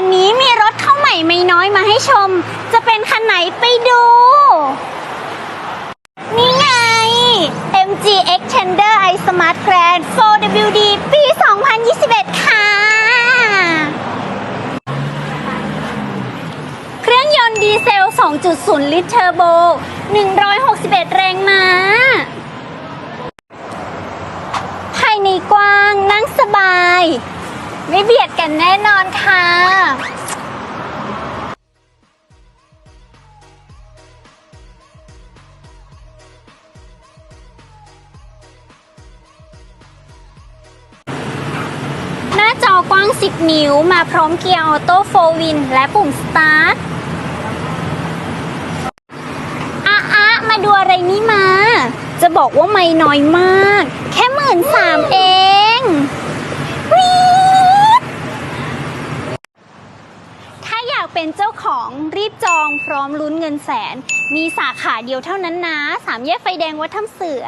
ันนี้มีรถเข้าใหม่ไม่น้อยมาให้ชม จะเป็นคันไหนไปดู นี่ไง MG Extender i Smart Grand 4WD ปี 2021 ค่ะ เครื่องยนต์ดีเซล 2.0 ลิตรเทอร์โบ 161 แรงม้า ภายในกว้างนั่งสบาย ไม่เบียดกันแน่นอนค่ะ หน้าจอกว้าง 10 นิ้วมาพร้อมเกียร์ออโต้โฟวิน และปุ่มสตาร์ทอะอะมาดูอะไรนี่มา จะบอกว่าไม่น้อยมาก แค่หมื่นสามเองวีดถ้าอยาก เป็นเจ้าของรีบจองพร้อมลุ้นเงินแสน มีสาขาเดียวเท่านั้นนะ สามแยกไฟแดงวัดถ้ำเสือ